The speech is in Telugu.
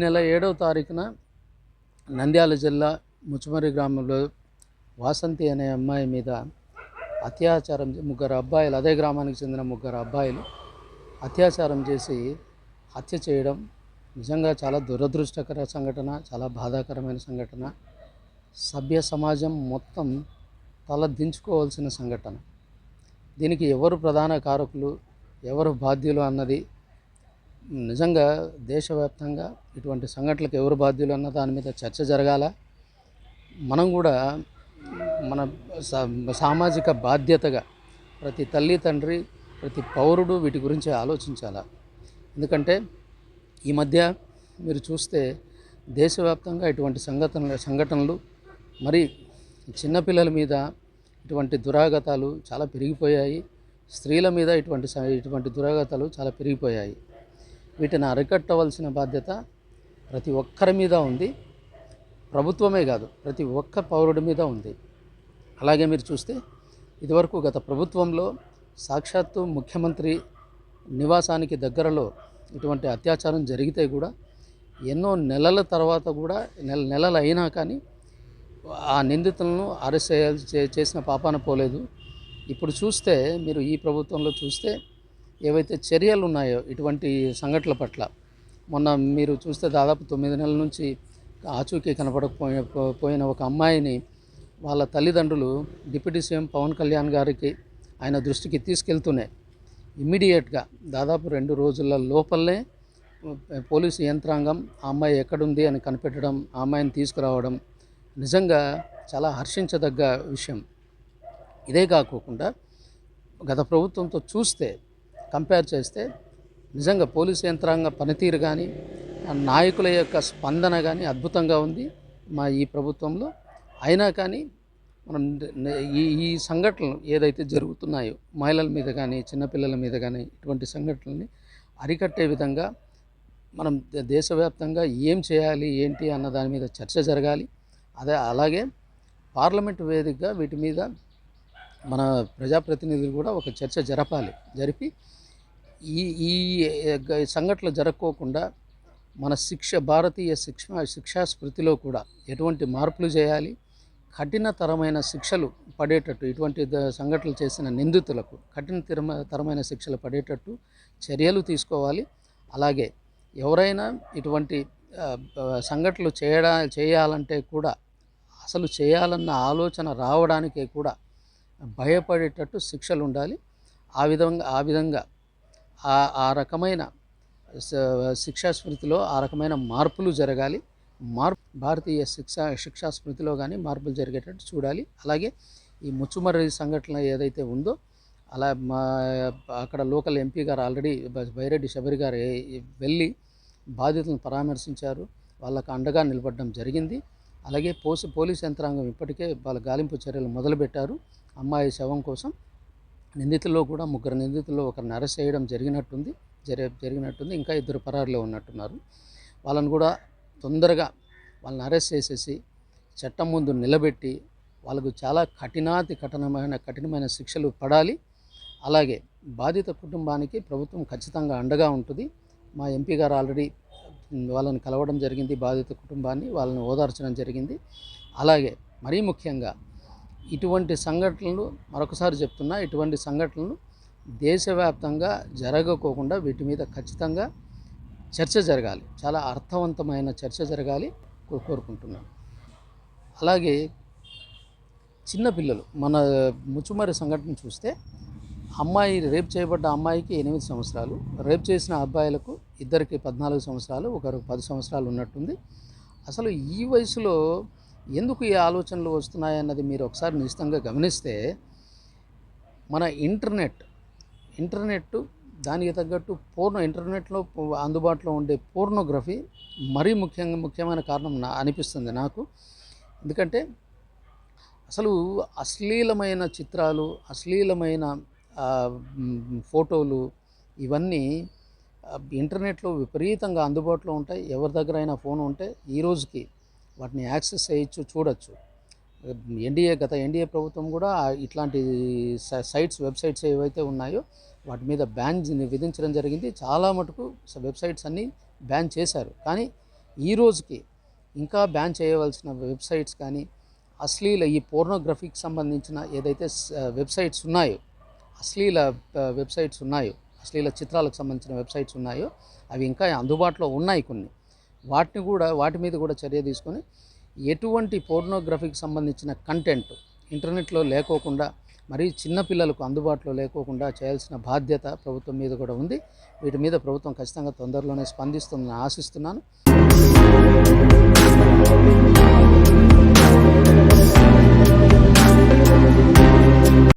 నెల ఏడవ తారీఖున నంద్యాల జిల్లా ముచ్చుమరి గ్రామంలో వాసంతి అనే అమ్మాయి మీద అత్యాచారం చే- ముగ్గురు అబ్బాయిలు అదే గ్రామానికి చెందిన ముగ్గురు అబ్బాయిలు అత్యాచారం చేసి హత్య చేయడం నిజంగా చాలా దురదృష్టకర సంఘటన చాలా బాధాకరమైన సంఘటన. సభ్య సమాజం మొత్తం తల దించుకోవాల్సిన సంఘటన. దీనికి ఎవరు ప్రధాన కారకులు ఎవరు బాధ్యులు అన్నది నిజంగా దేశవ్యాప్తంగా ఇటువంటి సంఘటనలకు ఎవరు బాధ్యులు అన్న దాని మీద చర్చ జరగాల. మనం కూడా మన సా- సామాజిక బాధ్యతగా ప్రతి తల్లి తండ్రి ప్రతి పౌరుడు వీటి గురించి ఆలోచించాలా. ఎందుకంటే ఈ మధ్య మీరు చూస్తే దేశవ్యాప్తంగా ఇటువంటి సంఘటన సంఘటనలు మరి చిన్నపిల్లల మీద ఇటువంటి దురాగతాలు చాలా పెరిగిపోయాయి. స్త్రీల మీద ఇటువంటి ఇటువంటి దురాగతాలు చాలా పెరిగిపోయాయి. వీటిని అరికట్టవలసిన బాధ్యత ప్రతి ఒక్కరి మీద ఉంది. ప్రభుత్వమే కాదు ప్రతి ఒక్క పౌరుడి మీద ఉంది. అలాగే మీరు చూస్తే ఇదివరకు గత ప్రభుత్వంలో సాక్షాత్తు ముఖ్యమంత్రి నివాసానికి దగ్గరలో ఇటువంటి అత్యాచారం జరిగితే కూడా ఎన్నో నెలల తర్వాత కూడా నెల నెలలు అయినా కానీ ఆ నిందితులను అరెస్ట్ చేయాల్సి చే- చేసిన పాపాన పోలేదు. ఇప్పుడు చూస్తే మీరు ఈ ప్రభుత్వంలో చూస్తే ఏవైతే చర్యలు ఉన్నాయో ఇటువంటి సంఘటనల పట్ల మొన్న మీరు చూస్తే దాదాపు తొమ్మిది నెలల నుంచి ఆచూకీ కనపడకపోయి పోయిన ఒక అమ్మాయిని వాళ్ళ తల్లిదండ్రులు డిప్యూటీ సీఎం పవన్ కళ్యాణ్ గారికి ఆయన దృష్టికి తీసుకెళ్తూనే ఇమ్మీడియట్గా దాదాపు రెండు రోజుల లోపలనే పోలీసు యంత్రాంగం ఆ అమ్మాయి ఎక్కడుంది అని కనిపెట్టడం ఆ అమ్మాయిని తీసుకురావడం నిజంగా చాలా హర్షించదగ్గ విషయం. ఇదే కాకోకుండా గత ప్రభుత్వంతో చూస్తే కంపేర్ చేస్తే నిజంగా పోలీసు యంత్రాంగ పనితీరు కానీ నాయకుల యొక్క స్పందన కానీ అద్భుతంగా ఉంది. మా ఈ ప్రభుత్వంలో అయినా కానీ మనం ఈ ఈ సంఘటనలు ఏదైతే జరుగుతున్నాయో మహిళల మీద కానీ చిన్నపిల్లల మీద కానీ ఇటువంటి సంఘటనల్ని అరికట్టే విధంగా మనం దేశవ్యాప్తంగా ఏం చేయాలి ఏంటి అన్న దాని మీద చర్చ జరగాలి. అదే అలాగే పార్లమెంటు వేదికగా వీటి మీద మన ప్రజాప్రతినిధులు కూడా ఒక చర్చ జరపాలి. జరిపి ఈ ఈ సంఘటనలు జరగకోకుండా మన శిక్ష భారతీయ శిక్ష శిక్షా స్మృతిలో కూడా ఎటువంటి మార్పులు చేయాలి? కఠినతరమైన శిక్షలు పడేటట్టు ఇటువంటి సంఘటనలు చేసిన నిందితులకు కఠినతరమ తరమైన శిక్షలు పడేటట్టు చర్యలు తీసుకోవాలి. అలాగే ఎవరైనా ఇటువంటి సంఘటనలు చేయడా చేయాలంటే కూడా అసలు చేయాలన్న ఆలోచన రావడానికే కూడా భయపడేటట్టు శిక్షలు ఉండాలి ఆ విధంగా ఆ విధంగా ఆ రకమైన శిక్షాస్మృతిలో శిక్షా స్మృతిలో ఆ రకమైన మార్పులు జరగాలి. మార్పు భారతీయ శిక్షా స్మృతిలో కానీ మార్పులు జరిగేటట్టు చూడాలి. అలాగే ఈ ముచ్చుమర్రి సంఘటన ఏదైతే ఉందో అలా మా అక్కడ లోకల్ ఎంపీ గారు ఆల్రెడీ బైరెడ్డి శబరి గారు వెళ్ళి బాధితులను పరామర్శించారు. వాళ్ళకు అండగా నిలబడడం జరిగింది. అలాగే పోసి పోలీస్ యంత్రాంగం ఇప్పటికే వాళ్ళ గాలింపు చర్యలు మొదలుపెట్టారు. అమ్మాయి శవం కోసం నిందితుల్లో కూడా ముగ్గురు నిందితుల్లో ఒకరిని అరెస్ట్ చేయడం జరిగినట్టుంది జరి జరిగినట్టుంది ఇంకా ఇద్దరు పరారులో ఉన్నట్టున్నారు. వాళ్ళని కూడా తొందరగా వాళ్ళని అరెస్ట్ చేసేసి చట్టం ముందు నిలబెట్టి వాళ్ళకు చాలా కఠినాతి కఠినమైన కఠినమైన శిక్షలు పడాలి. అలాగే బాధిత కుటుంబానికి ప్రభుత్వం ఖచ్చితంగా అండగా ఉంటుంది. మా ఎంపీ గారు ఆల్రెడీ వాళ్ళని కలవడం జరిగింది బాధిత కుటుంబాన్ని వాళ్ళని ఓదార్చడం జరిగింది. అలాగే మరీ ముఖ్యంగా ఇటువంటి సంఘటనలు మరొకసారి చెప్తున్నా ఇటువంటి సంఘటనలు దేశవ్యాప్తంగా జరగకోకుండా వీటి మీద ఖచ్చితంగా చర్చ జరగాలి. చాలా అర్థవంతమైన చర్చ జరగాలి కోరుకుంటున్నాను. అలాగే చిన్నపిల్లలు మన ముచ్చుమరి సంఘటన చూస్తే అమ్మాయి రేప్ చేయబడ్డ అమ్మాయికి ఎనిమిది సంవత్సరాలు రేప్ చేసిన అబ్బాయిలకు ఇద్దరికి పద్నాలుగు సంవత్సరాలు ఒకరికి పది సంవత్సరాలు ఉన్నట్టుంది. అసలు ఈ వయసులో ఎందుకు ఈ ఆలోచనలు వస్తున్నాయన్నది మీరు ఒకసారి నిశ్చితంగా గమనిస్తే మన ఇంటర్నెట్ ఇంటర్నెట్ దానికి తగ్గట్టు పూర్ణ ఇంటర్నెట్లో అందుబాటులో ఉండే పూర్ణోగ్రఫీ మరీ ముఖ్యంగా ముఖ్యమైన కారణం నా అనిపిస్తుంది నాకు. ఎందుకంటే అసలు అశ్లీలమైన చిత్రాలు అశ్లీలమైన ఫోటోలు ఇవన్నీ ఇంటర్నెట్లో విపరీతంగా అందుబాటులో ఉంటాయి. ఎవరి దగ్గర అయినా ఫోన్ ఉంటే ఈ రోజుకి వాటిని యాక్సెస్ చేయొచ్చు చూడొచ్చు. ఎన్డీఏ గత ఎన్డీఏ ప్రభుత్వం కూడా ఇట్లాంటి సైట్స్ వెబ్సైట్స్ ఏవైతే ఉన్నాయో వాటి మీద బ్యాన్ విధించడం జరిగింది. చాలా మటుకు వెబ్సైట్స్ అన్నీ బ్యాన్ చేశారు. కానీ ఈ రోజుకి ఇంకా బ్యాన్ చేయవలసిన వెబ్సైట్స్ కానీ అశ్లీల ఈ పోర్నోగ్రఫీకి సంబంధించిన ఏదైతే వెబ్సైట్స్ ఉన్నాయో అశ్లీల వెబ్సైట్స్ ఉన్నాయో అశ్లీల చిత్రాలకు సంబంధించిన వెబ్సైట్స్ ఉన్నాయో అవి ఇంకా అందుబాటులో ఉన్నాయి కొన్ని. వాటిని కూడా వాటి మీద కూడా చర్య తీసుకొని ఎటువంటి పోర్నోగ్రఫీకి సంబంధించిన కంటెంట్ ఇంటర్నెట్లో లేకోకుండా మరి చిన్నపిల్లలకు అందుబాటులో లేకోకుండా చేయాల్సిన బాధ్యత ప్రభుత్వం మీద కూడా ఉంది. వీటి మీద ప్రభుత్వం ఖచ్చితంగా తొందరలోనే స్పందిస్తుందని ఆశిస్తున్నాను.